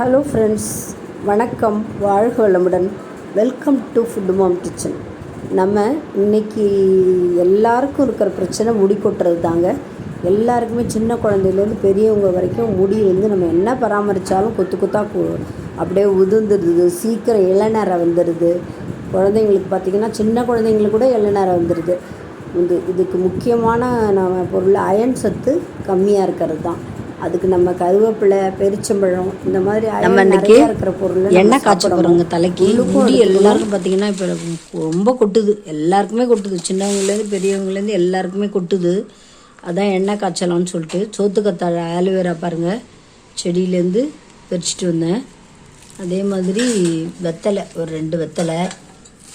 Hello friends வணக்கம். வாழ்க வளமுடன். Welcome to food mom kitchen நம்ம இன்னைக்கு எல்லாருக்கும் இருக்கிற பிரச்சனை முடி கொட்டுறது தாங்க. எல்லாருக்குமே சின்ன குழந்தையிலேருந்து பெரியவங்க வரைக்கும் முடி வந்து நம்ம என்ன பராமரித்தாலும் கொத்து கொத்தா அப்படியே உதிர்ந்துடுது. சீக்கிரம் இளநரை வந்துடுது. குழந்தைங்களுக்கு பார்த்திங்கன்னா சின்ன குழந்தைங்களுக்கு கூட இளநரை வந்துடுது. இது இதுக்கு முக்கியமான நம்ம பொருள் அயன் சத்து கம்மியாக இருக்கிறது தான். அதுக்கு நம்ம கருவேப்பிலை பெரிச்சம்பழம் இந்த மாதிரி நம்ம இன்னைக்கு இருக்கிற பொருள் எண்ணெய் காய்ச்ச போகிறோங்க தலைக்கு. முடி எல்லாருக்கும் பார்த்தீங்கன்னா இப்போ ரொம்ப கொட்டுது. எல்லாருக்குமே கொட்டுது. சின்னவங்கலேருந்து பெரியவங்கலேருந்து எல்லாருக்குமே கொட்டுது. அதான் எண்ணெய் காய்ச்சலாம்னு சொல்லிட்டு. சோத்துக்கத்தாழை ஆலோவேரா பாருங்கள் செடியிலேருந்து பறிச்சிட்டு வந்தேன். அதே மாதிரி வெத்தலை ஒரு ரெண்டு வெத்தலை.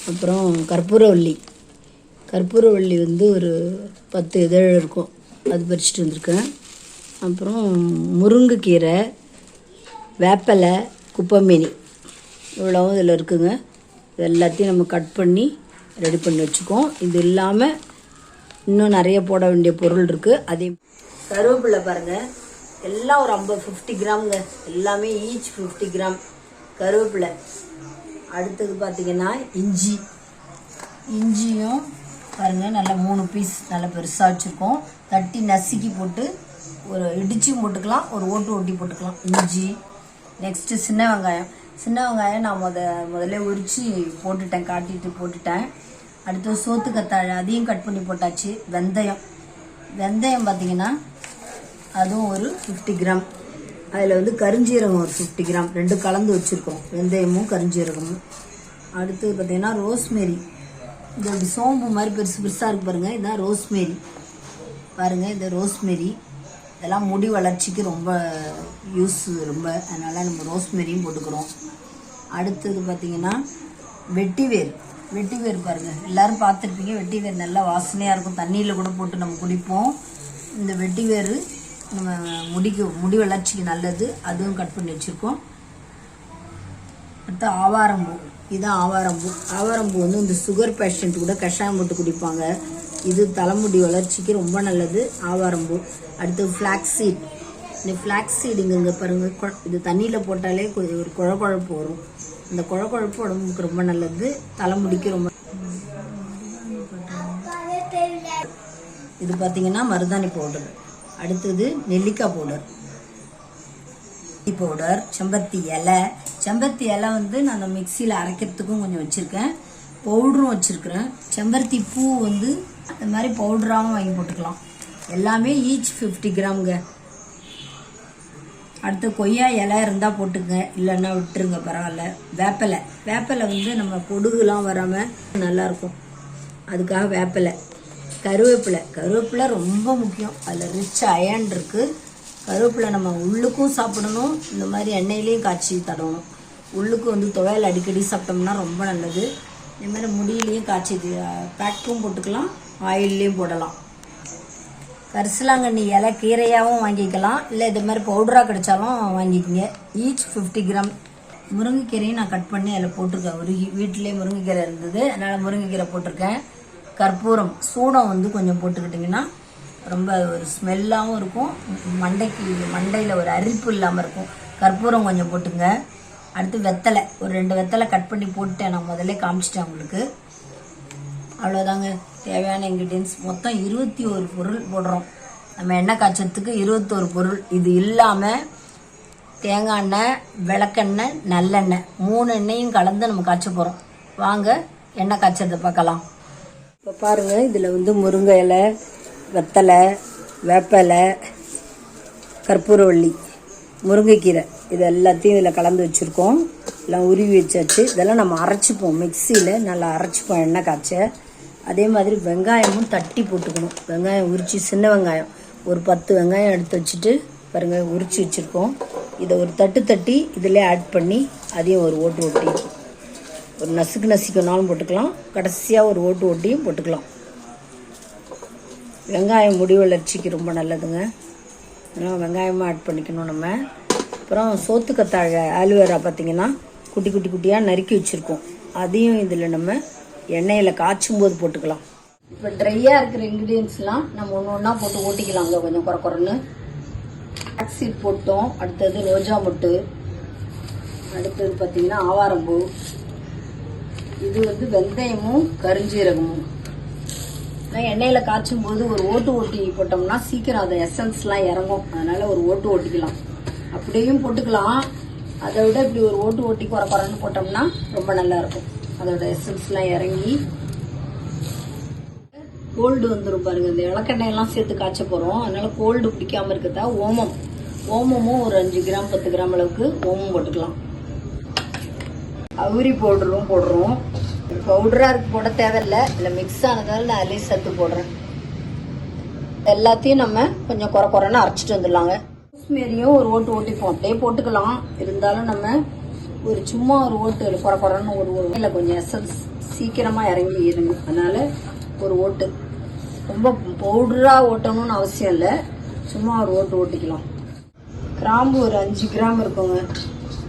அப்புறம் கற்பூரவள்ளி கற்பூரவள்ளி வந்து ஒரு பத்து இதழ் இருக்கும். அது பறிச்சிட்டு வந்திருக்கேன். அப்புறம் முருங்கைக்கீரை வேப்பலை குப்பமேனி. இவ்வளவும் இதில் இருக்குங்க. இது எல்லாத்தையும் நம்ம கட் பண்ணி ரெடி பண்ணி வச்சுக்கோம் இது இல்லாமல் இன்னும் நிறைய போட வேண்டிய பொருள் இருக்குது அதே கருவேப்பிலை பாருங்கள் எல்லாம் ஒரு ஐம்பது ஃபிஃப்டி கிராம்ங்க. எல்லாமே ஈச் ஃபிஃப்டி கிராம் கருவேப்பிலை. அடுத்தது பார்த்திங்கன்னா இஞ்சி. இஞ்சியும் பாருங்கள் நல்லா மூணு பீஸ் நல்லா பெருசாக வச்சுருக்கோம். தட்டி நசுக்கி போட்டு ஒரு இடிச்சும் போட்டுக்கலாம் ஒரு ஓட்டு ஓட்டி போட்டுக்கலாம். இஞ்சி. நெக்ஸ்ட்டு சின்ன வெங்காயம். சின்ன வெங்காயம் நான் முத முதல்ல உரித்து போட்டுட்டேன் காட்டிட்டு போட்டுட்டேன். அடுத்து சோத்து கத்தாழை அதையும் கட் பண்ணி போட்டாச்சு. வெந்தயம். வெந்தயம் பார்த்தீங்கன்னா அதுவும் ஒரு ஃபிஃப்டி கிராம் அதில் வந்து கருஞ்சீரகம் ஒரு ஃபிஃப்டி கிராம் ரெண்டு கலந்து வச்சுருக்கோம். வெந்தயமும் கருஞ்சீரகமும். அடுத்து பார்த்திங்கன்னா ரோஸ்மேரி இது சோம்பு மாதிரி பெருசு பெருசாக இருக்கு பாருங்கள் இதுதான் ரோஸ்மேரி பாருங்கள் இது ரோஸ்மேரி இதெல்லாம் முடி வளர்ச்சிக்கு ரொம்ப யூஸ் ரொம்ப அதனால் நம்ம ரோஸ்மெரியும் போட்டுக்கிறோம். அடுத்தது பார்த்தீங்கன்னா வெட்டிவேர். வெட்டிவேர் பாருங்கள் எல்லாரும் பார்த்துருப்பீங்க வெட்டிவேர் நல்லா வாசனையாக இருக்கும். தண்ணியில் கூட போட்டு நம்ம குடிப்போம். இந்த வெட்டிவேர் நம்ம முடிக்கு முடி வளர்ச்சிக்கு நல்லது. அதுவும் கட் பண்ணி வச்சுருக்கோம். அடுத்து ஆவாரம்பூ. இதுதான் ஆவாரம்பூ. ஆவாரம்பூ வந்து இந்த சுகர் பேஷண்ட் கூட கஷாயம் போட்டு குடிப்பாங்க. இது தலைமுடி வளர்ச்சிக்கு ரொம்ப நல்லது. ஆவாரம்பூ. அடுத்து ஃப்ளாக்ஸ் சீட் இந்த ஃப்ளாக்ஸ் சீடுங்க பாருங்க. கொ- இது தண்ணியில் போட்டாலே கொஞ்சம் ஒரு குழ குழப்பு வரும். இந்த குழ உடம்புக்கு ரொம்ப நல்லது. தலைமுடிக்கு ரொம்ப இது பார்த்தீங்கன்னா மருதாணி பவுடர் அடுத்தது நெல்லிக்காய் பவுடர் பவுடர் செம்பருத்தி இலை. செம்பருத்தி இலை வந்து நான் மிக்சியில் அரைக்கிறதுக்கும் கொஞ்சம் வச்சுருக்கேன். பவுடரும் வச்சுருக்குறேன். செம்பருத்தி பூ வந்து இந்த மாதிரி பவுடராகவும் வாங்கி போட்டுக்கலாம். எல்லாமே ஈச் ஃபிஃப்டி கிராம்ங்க அடுத்து கொய்யா இலை இருந்தால் போட்டுங்க இல்லைன்னா விட்டுருங்க பரவாயில்ல. வேப்பலை. வேப்பலை வந்து நம்ம பொடுகுலாம் வராமல் நல்லாயிருக்கும். அதுக்காக வேப்பலை. கருவேப்பிலை. கருவேப்பிலை ரொம்ப முக்கியம். அதில் ரிச் அயன் இருக்குது கருவேப்பிலை நம்ம உள்ளுக்கும் சாப்பிடணும். இந்த மாதிரி எண்ணெயிலையும் காய்ச்சி தடவணும். உள்ளுக்கு வந்து துவையல் அடிக்கடி சாப்பிட்டோம்னா ரொம்ப நல்லது. இந்த மாதிரி முடியிலையும் காய்ச்சி பேக்கும் போட்டுக்கலாம். ஆயில்லையும் போடலாம். கரிசலாங்கண்ணி இலை கீரையாகவும் வாங்கிக்கலாம். இல்லை இது மாதிரி பவுடராக கிடைச்சாலும் வாங்கிக்கோங்க. ஈச் ஃபிஃப்டி கிராம் முருங்கைக்கீரையும் நான் கட் பண்ணி அதில் போட்டிருக்கேன். ஒரு வீட்டிலே முருங்கைக்கீரை இருந்தது. அதனால் முருங்கைக்கீரை போட்டிருக்கேன். கற்பூரம் சூடம் வந்து கொஞ்சம் போட்டுக்கிட்டிங்கன்னா ரொம்ப ஒரு ஸ்மெல்லாகவும் இருக்கும். மண்டைக்கு மண்டையில் ஒரு அரிப்பு இல்லாமல் இருக்கும். கற்பூரம் கொஞ்சம் போட்டுங்க. அடுத்து வெத்தலை. ஒரு ரெண்டு வெத்தலை கட் பண்ணி போட்டுட்டேன். நான் முதல்ல காமிச்சிட்டேன் உங்களுக்கு. அவ்வளோதாங்க தேவையான இன்க்ரீடியன்ஸ் மொத்தம் இருபத்தி ஒரு பொருள் போடுறோம். நம்ம எண்ணெய் காய்ச்சத்துக்கு இருபத்தோரு பொருள். இது இல்லாமல் தேங்காய் எண்ணெய் விளக்கெண்ணெய் நல்லெண்ணெய் மூணு எண்ணெயும் கலந்து நம்ம காய்ச்ச போகிறோம் வாங்க எண்ணெய் காய்ச்சதை பார்க்கலாம். இப்போ பாருங்கள் இதில் வந்து முருங்கை இலை வெத்தலை வேப்பலை கற்பூரவள்ளி முருங்கைக்கீரை. இது எல்லாத்தையும் இதில் கலந்து வச்சுருக்கோம். எல்லாம் உருவி வச்சாச்சு. இதெல்லாம் நம்ம அரைச்சிப்போம். மிக்சியில் நல்லா அரைச்சிப்போம் எண்ணெய் காய்ச்ச. அதே மாதிரி வெங்காயமும் தட்டி போட்டுக்கணும். வெங்காயம் உரித்து சின்ன வெங்காயம். ஒரு பத்து வெங்காயம் எடுத்து வச்சுட்டு பாருங்க உரித்து வச்சுருக்கோம். இதை ஒரு தட்டு தட்டி இதில் ஆட் பண்ணி அதையும் ஒரு ஓட்டு ஓட்டி ஒரு நசுக்கு நசுக்கினாலும் போட்டுக்கலாம். கடைசியாக ஒரு ஓட்டு ஓட்டியும் போட்டுக்கலாம். வெங்காயம் முடி வளர்ச்சிக்கு ரொம்ப நல்லதுங்க. அதனால் வெங்காயமாக ஆட் பண்ணிக்கணும் நம்ம. அப்புறம் சோத்துக்கத்தாழை ஆலுவேரா பார்த்திங்கன்னா குட்டி குட்டி குட்டியாக நறுக்கி வச்சுருக்கோம். அதையும் இதில் நம்ம எண்ணெயில் காய்ச்சும் போது போட்டுக்கலாம். இப்போ ட்ரையாக இருக்கிற இன்க்ரீடியன்ஸ்லாம் நம்ம ஒன்று ஒன்றா போட்டு ஓட்டிக்கலாங்க கொஞ்சம் குறை குறைன்னு. ஆக்சிட் போட்டோம். அடுத்தது ரோஜா மொட்டு. அடுத்தது பார்த்தீங்கன்னா ஆவாரம்பூ. இது வந்து வெந்தயமும் கருஞ்சீரகமும். எண்ணெயில் காய்ச்சும் போது ஒரு ஓட்டு ஓட்டி போட்டோம்னா சீக்கிரம் அந்த எசன்ஸ்லாம் இறங்கும். அதனால் ஒரு ஓட்டு ஓட்டிக்கலாம். அப்படியும் போட்டுக்கலாம். அதை விட இப்படி ஒரு ஓட்டு ஓட்டி குறை குறைன்னு போட்டோம்னா ரொம்ப நல்லா இருக்கும். அதோட எசன்ஸ்லாம் இறங்கி கோல்டு வந்துடும் பாருங்க. இந்த இலக்கெண்ணெயெல்லாம் சேர்த்து காய்ச்ச போகிறோம் அதனால கோல்டு பிடிக்காமல் இருக்கதா ஓமம். ஓமமும் ஒரு அஞ்சு கிராம் பத்து கிராம் அளவுக்கு ஓமம் போட்டுக்கலாம். அவுரி பவுடரும் போடுறோம். பவுடராக போட தேவையில்லை. இல்லை மிக்ஸ் ஆனதால் நான் அதிலே சத்து போடுறேன். எல்லாத்தையும் நம்ம கொஞ்சம் குறை குறைன்னு அரைச்சிட்டு வந்துடலாங்க. ரோஸ்மேரியும் ஒரு ஓட்டு ஓட்டிப்போம் அப்படியே போட்டுக்கலாம். இருந்தாலும் நம்ம ஒரு சும்மா ஒரு ஓட்டு குறை குறைன்னு ஒரு ஒரு இல்லை கொஞ்சம் எசன்ஸ் சீக்கிரமாக இறங்கி இருங்க. அதனால் ஒரு ஓட்டு. ரொம்ப பவுடராக ஓட்டணும்னு அவசியம் இல்லை. சும்மா ஒரு ஓட்டு ஓட்டிக்கலாம். கிராம்பு ஒரு அஞ்சு கிராம் இருக்குங்க.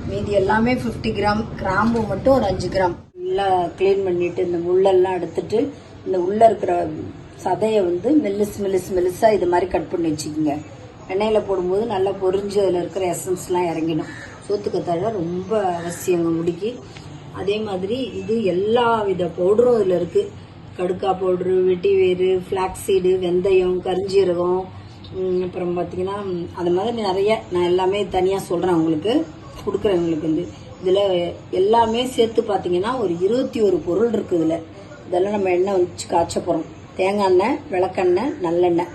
மீதி எல்லாமே 50 கிராம். கிராம்பு மட்டும் ஒரு அஞ்சு கிராம். நல்லா க்ளீன் பண்ணிட்டு இந்த முள்ளெல்லாம் எடுத்துட்டு இந்த உள்ளே இருக்கிற சதையை வந்து மெல்லிஸ் மெல்லிஸ் மெல்லுஸாக இது மாதிரி கட் பண்ணி வச்சுக்கோங்க. எண்ணெயில் போடும்போது நல்லா பொரிஞ்சு அதில் இருக்கிற எசன்ஸ்லாம் இறங்கிடும். சோத்துக்கத்தாழை ரொம்ப அவசியங்க முடிக்கு. அதே மாதிரி இது எல்லா வித பவுடரும் இதில் இருக்குது கடுக்கா பவுடரு வெட்டி வேறு ஃப்ளாக்ஸீடு வெந்தயம் கரிஞ்சீரகம் அப்புறம் பார்த்தீங்கன்னா அது மாதிரி நிறைய நான் எல்லாமே தனியாக சொல்கிறேன் உங்களுக்கு. கொடுக்குறேன் உங்களுக்கு வந்து. இதில் எல்லாமே சேர்த்து பார்த்தீங்கன்னா ஒரு இருபத்தி ஒரு பொருள் இருக்குது இதில். இதெல்லாம் நம்ம எண்ணெய் வச்சு காய்ச்ச போகிறோம் தேங்காய் எண்ணெய் விளக்கெண்ணெய் நல்லெண்ணெய்.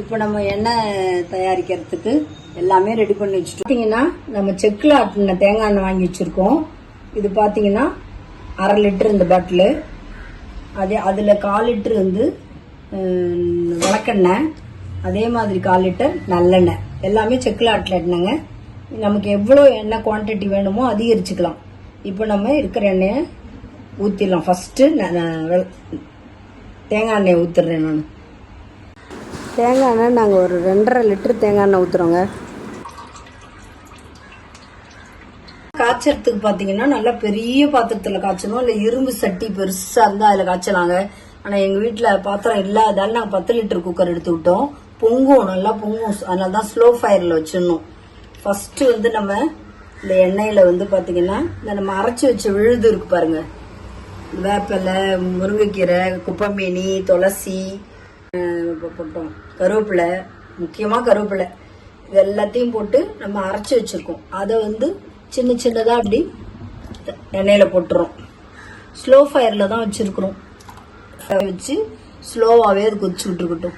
இப்போ நம்ம எண்ணெய் தயாரிக்கிறதுக்கு எல்லாமே ரெடி பண்ணி வச்சுட்டோம். பார்த்தீங்கன்னா நம்ம செக்கில் ஆட்டின தேங்காய் எண்ணெய் வாங்கி வச்சுருக்கோம். இது பார்த்தீங்கன்னா அரை லிட்டர் இந்த பாட்டிலு. அதே அதில் கால் லிட்டர் வந்து ஹம், விளக்கெண்ணெய் அதே மாதிரி கால் லிட்டர் நல்லெண்ணெய். எல்லாமே செக்கில் ஆட்டினங்க நமக்கு எவ்வளோ எண்ணெய் குவான்டிட்டி வேணுமோ அதிகரிச்சுக்கலாம். இப்போ நம்ம இருக்கிற எண்ணெயை ஊற்றிடலாம் ஃபஸ்ட்டு தேங்காய் எண்ணெயை ஊற்றுறேன் நான். தேங்காய் எண்ணெய் நாங்கள் ஒரு ரெண்டரை லிட்டர் தேங்காய் எண்ணெய் ஊற்றுறோங்க காய்ச்சறதுக்கு பார்த்தீங்கன்னா நல்லா பெரிய பாத்திரத்தில் காய்ச்சணும். இல்லை இரும்பு சட்டி பெருசாக இருந்தால் அதில் காய்ச்சலாங்க. ஆனால் எங்கள் வீட்டில் பாத்திரம் இல்லாதால நாங்கள் பத்து லிட்டர் குக்கர் எடுத்து விட்டோம். பொங்கும் நல்லா பொங்கும் அதனால தான் ஸ்லோ ஃபயரில் வச்சிடணும். ஃபஸ்ட்டு வந்து நம்ம இந்த எண்ணெயில் வந்து பார்த்தீங்கன்னா இந்த நம்ம அரைச்சி வச்ச விழுது இருக்கு பாருங்க. வேப்பிலை முருங்கைக்கீரை குப்பமேனி துளசி போட்டோம் கருவேப்பிலை முக்கியமாக கருவேப்பிலை. இது எல்லாத்தையும் போட்டு நம்ம அரைச்சி வச்சுருக்கோம். அதை வந்து சின்ன சின்னதாக அப்படி எண்ணெயில் போட்டுறோம். ஸ்லோ ஃபயரில் தான் வச்சுருக்குறோம். அதை வச்சு ஸ்லோவாகவே அது கொதிச்சுக்கிட்டு இருக்கட்டும்.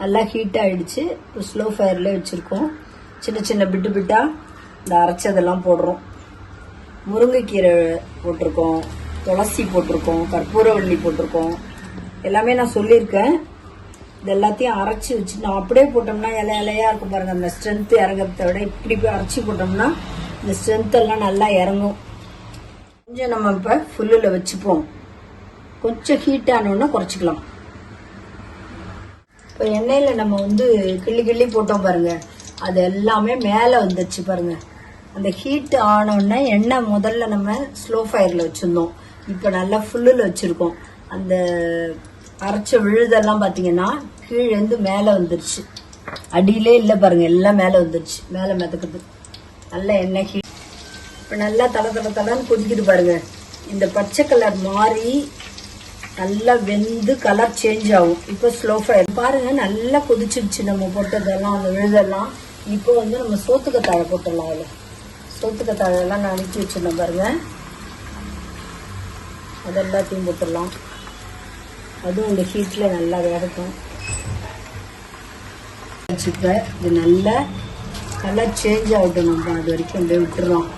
நல்லா ஹீட் ஆகிடுச்சு இப்போ ஸ்லோ ஃபயர்லேயே வச்சுருக்கோம். சின்ன சின்ன பிட்டு பிட்டாக இந்த அரைச்சதெல்லாம் போடுறோம். முருங்கைக்கீரை போட்டிருக்கோம். துளசி போட்டிருக்கோம். கற்பூரவள்ளி போட்டிருக்கோம். எல்லாமே நான் சொல்லியிருக்கேன். இது எல்லாத்தையும் அரைச்சி வச்சு நான் அப்படியே போட்டோம்னா இலை இலையா இருக்கும் பாருங்க. அந்த ஸ்ட்ரென்த் இறங்குறத விட இப்படி போய் அரைச்சி போட்டோம்னா இந்த ஸ்ட்ரென்த் எல்லாம் நல்லா இறங்கும். கொஞ்சம் நம்ம இப்போ ஃபுல்லில் வச்சுப்போம். கொஞ்சம் ஹீட் ஆனோன்னா குறைச்சிக்கலாம். இப்போ எண்ணெயில் நம்ம வந்து கிள்ளி கிள்ளி போட்டோம் பாருங்க. அது எல்லாமே மேலே வந்துச்சு பாருங்க. அந்த ஹீட் ஆனோடனே எண்ணெய் முதல்ல நம்ம ஸ்லோ ஃபயரில் வச்சுருந்தோம். இப்போ நல்லா ஃபுல்லில் வச்சுருக்கோம். அந்த அரைச்ச விழுதெல்லாம் பார்த்தீங்கன்னா கீழேருந்து மேலே வந்துருச்சு. அடியிலே இல்லை பாருங்க எல்லாம் மேலே வந்துருச்சு. மேலே மிதக்குது. நல்லா எண்ணெய் ஹீட் இப்போ நல்லா தலை தலை தலைன்னு கொதிக்குது பாருங்க. இந்த பச்சை கலர் மாறி நல்லா வெந்து கலர் சேஞ்ச் ஆகும். இப்போ ஸ்லோ ஃபயர் பாருங்கள் நல்லா கொதிச்சிருச்சு நம்ம போட்டதெல்லாம் அந்த விழுதெல்லாம். இப்போ வந்து நம்ம சோத்துக்கத்தாழை போட்டுடலாம் அதில். சோத்துக்கத்தாழெல்லாம் நான் அனுப்பி வச்சிருந்தேன் பாருங்கள் அது எல்லாத்தையும் போட்டுடலாம். அதுவும் இந்த ஹீட்டில் நல்லா வேகட்டும் வச்சுக்க இது நல்லா கலர் சேஞ்ச் ஆகட்டும் நம்ம அது வரைக்கும் அப்படியே விட்டுறோம்.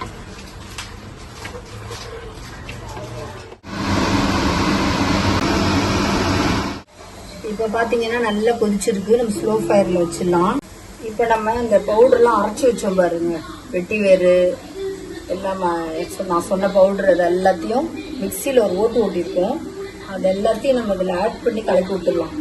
இப்போ பார்த்தீங்கன்னா நல்லா கொதிச்சிருக்கு. நம்ம ஸ்லோ ஃபயரில் வச்சிடலாம். இப்போ நம்ம இந்த பவுடர்லாம் அரைச்சி வச்சோம் பாருங்க. வெட்டி வேறு எல்லாம் நான் சொன்ன பவுடர் அது எல்லாத்தையும் மிக்சியில் ஒரு ஓட்டு ஓட்டியிருக்கோம். அது எல்லாத்தையும் நம்ம இதில் ஆட் பண்ணி கலக்கி விட்டுடலாம்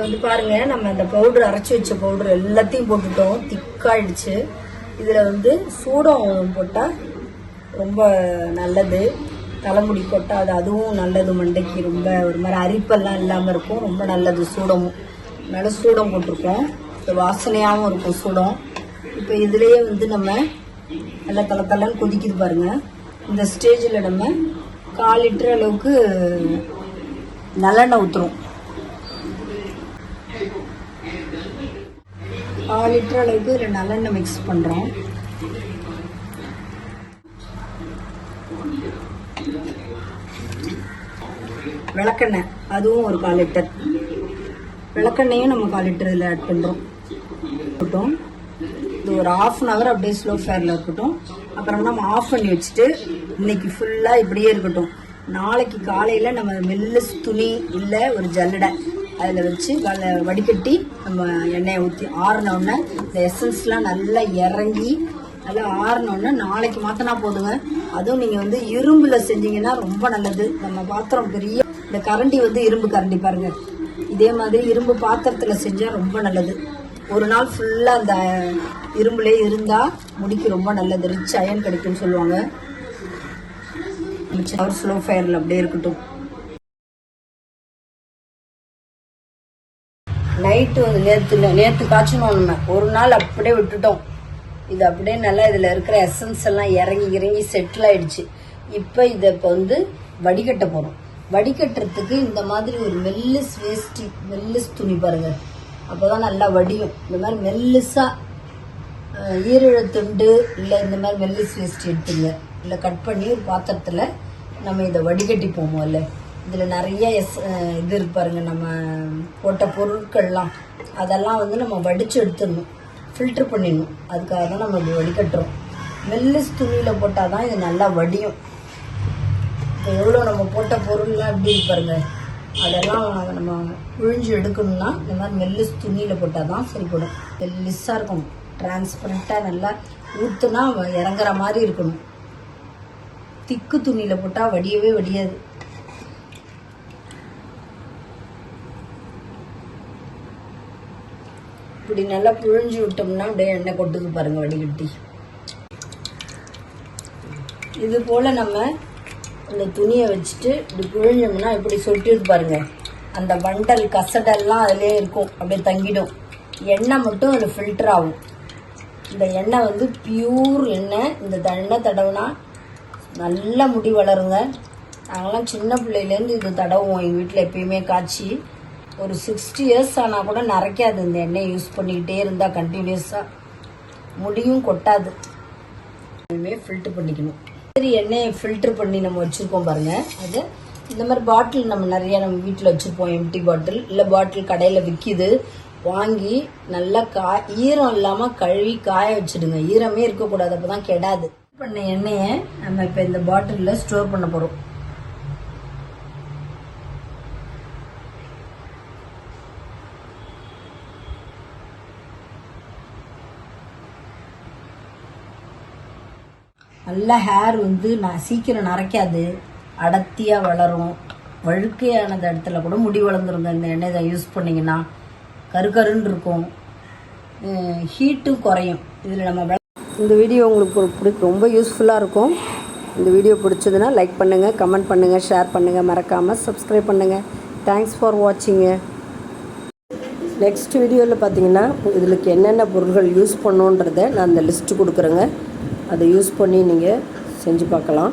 வந்து பாருங்க நம்ம அந்த பவுடர் அரைச்சி வச்ச பவுடர் எல்லாத்தையும் போட்டுட்டோம். திக்காயிடுச்சு. இதுல வந்து சூடம் போட்டா ரொம்ப நல்லது. தலைமுடி கொட்டாது அதுவும் நல்லது. மண்டைக்கு ரொம்ப ஒரு மாதிரி அரிப்பெல்லாம் இல்லாமல் இருக்கும். ரொம்ப நல்லது சூடமும். நல்ல சூடம் போட்டிருக்கோம். வாசனையாகவும் இருக்கும் சூடம். இப்போ இதுலேயே வந்து நம்ம நல்லா தலை தலைன்னு கொதிக்குது பாருங்க. இந்த ஸ்டேஜில் நம்ம கால் லிட்டர் அளவுக்கு நல்லெண்ணெய் ஊற்றுறோம் கால் லிட்டர் அளவுக்கு இதில் நல்லெண்ணெய் மிக்ஸ் பண்ணுறோம் விளக்கெண்ணெய் அதுவும் ஒரு கால் லிட்டர். விளக்கெண்ணையும் நம்ம கால் லிட்டர் இதில் ஆட் பண்ணுறோம் இருக்கட்டும். இது ஒரு ஆஃப் அன் ஹவர் அப்படியே ஸ்லோ ஃபேரில் இருக்கட்டும். அப்புறம் நம்ம ஆஃப் பண்ணி வச்சுட்டு இன்னைக்கு ஃபுல்லாக இப்படியே இருக்கட்டும். நாளைக்கு காலையில் நம்ம மெல்லு துணி இல்லை ஒரு ஜல்லடை. அதில் வச்சு காலை வடிகட்டி நம்ம எண்ணெயை ஊற்றி ஆறினோடனே இந்த எசன்ஸ்லாம் நல்லா இறங்கி நல்லா ஆறினோடனே நாளைக்கு மாற்றினா போதுங்க. அதுவும் நீங்கள் வந்து இரும்பில் செஞ்சீங்கன்னா ரொம்ப நல்லது. நம்ம பாத்திரம் பெரிய இந்த கரண்டி வந்து இரும்பு கரண்டி பாருங்கள் இதே மாதிரி இரும்பு பாத்திரத்தில் செஞ்சால் ரொம்ப நல்லது. ஒரு நாள் ஃபுல்லாக அந்த இரும்புலேயே இருந்தால் முடிக்கு ரொம்ப நல்லது. ரிச் அயன் கிடைக்கும்னு சொல்லுவாங்க. அவர் ஸ்லோ ஃபயரில் அப்படியே இருக்கட்டும். நைட்டு வந்து நேற்று நேற்று காய்ச்சணும் நம்ம ஒரு நாள் அப்படியே விட்டுட்டோம். இது அப்படியே நல்லா இதில் இருக்கிற எசன்ஸ் எல்லாம் இறங்கி இறங்கி செட்டில் ஆயிடுச்சு. இப்போ இதை இப்போ வந்து வடிகட்ட போகிறோம் வடிகட்டுறதுக்கு இந்த மாதிரி ஒரு மெல்லிஸ் வேஷ்டி மெல்லிஸ் துணி பாருங்க. அப்போதான் நல்லா வடியும். இந்த மாதிரி மெல்லிஸாக ஈரழ இல்லை இந்த மாதிரி மெல்லிஸ் வேஸ்ட் எடுத்துங்க. இல்லை கட் பண்ணி ஒரு பாத்திரத்தில் நம்ம இதை வடிகட்டி போவோம்ல இதில் நிறைய எஸ் இது இருப்பாருங்க நம்ம போட்ட பொருட்கள்லாம். அதெல்லாம் வந்து நம்ம வடித்து எடுத்துடணும். ஃபில்ட்ரு பண்ணிடணும். அதுக்காக தான் நம்ம இப்படி வடிகட்டுறோம். மெல்லிஸ் துணியில் போட்டால் தான் இது நல்லா வடியும். இப்போ எவ்வளோ நம்ம போட்ட பொருள்லாம் எப்படி பாருங்க? அதெல்லாம் நம்ம புழிஞ்சு எடுக்கணும்னா இந்த மாதிரி மெல்லிஸ் துணியில் போட்டால் தான் சரிப்படும் மெல்லிஸாக இருக்கும். டிரான்ஸ்பரண்ட்டாக நல்லா ஊற்றுனா இறங்குற மாதிரி இருக்கணும். திக்கு துணியில் போட்டால் வடியவே வடியாது. இப்படி நல்லா புழிஞ்சு விட்டோம்னா அப்படியே எண்ணெய் கொட்டுது பாருங்க வடிகட்டி. இது போல் நம்ம இந்த துணியை வச்சுட்டு இப்படி புழிஞ்சோம்னா இப்படி சொட்டிட்டு பாருங்க. அந்த வண்டல் கசடெல்லாம் அதிலே இருக்கும். அப்படியே தங்கிடும். எண்ணெய் மட்டும் அதில் ஃபில்டர் ஆகும். இந்த எண்ணெய் வந்து பியூர் எண்ணெய். இந்த எண்ணெய் தடவுனா நல்ல முடி வளருங்க. நாங்களாம் சின்ன பிள்ளையிலேருந்து இது தடவுவோம். எங்கள் வீட்டில் எப்பயுமே காய்ச்சி. ஒரு சிக்ஸ்டி இயர்ஸ் ஆனால் கூட நரைக்காது. இந்த எண்ணெய் யூஸ் பண்ணிக்கிட்டே இருந்தால் கண்டினியூஸாக முடியும் கொட்டாது. எப்பயுமே ஃபில்ட்ரு பண்ணிக்கணும். மாதிரி எண்ணெயை ஃபில்டர் பண்ணி நம்ம வச்சுருக்கோம் பாருங்கள் அது இந்த மாதிரி பாட்டில் நம்ம நிறைய நம்ம வீட்டில் வச்சுருப்போம் எம்டி பாட்டில் இல்லை பாட்டில் கடையில் விற்கிது வாங்கி நல்லா கா ஈரம் இல்லாமல் கழுவி காய வச்சுடுங்க. ஈரமே இருக்கக்கூடாது அப்போ தான் கெடாது. பண்ண எண்ணெயை நம்ம இப்போ இந்த பாட்டிலில் ஸ்டோர் பண்ண போகிறோம் நல்ல ஹேர் வந்து நான் சீக்கிரம் நரைக்காது. அடர்த்தியாக வளரும். வழுக்கையானது இடத்துல கூட முடி வளர்ந்துருங்க இந்த எண்ணெய் இதை யூஸ் பண்ணிங்கன்னா கருகருன்னு இருக்கும். ஹீட்டும் குறையும். இதில் நம்ம இந்த வீடியோ உங்களுக்கு பிடி ரொம்ப யூஸ்ஃபுல்லாக இருக்கும். இந்த வீடியோ பிடிச்சதுன்னா லைக் பண்ணுங்கள் கமெண்ட் பண்ணுங்கள் ஷேர் பண்ணுங்கள் மறக்காமல் சப்ஸ்கிரைப் பண்ணுங்கள் தேங்க்ஸ் ஃபார் வாட்சிங்க நெக்ஸ்ட் வீடியோவில் பார்த்தீங்கன்னா இதுக்கு என்னென்ன பொருட்கள் யூஸ் பண்ணோன்றதை நான் அந்த லிஸ்ட்டு கொடுக்குறேங்க. அதை யூஸ் பண்ணி நீங்கள் செஞ்சு பார்க்கலாம்.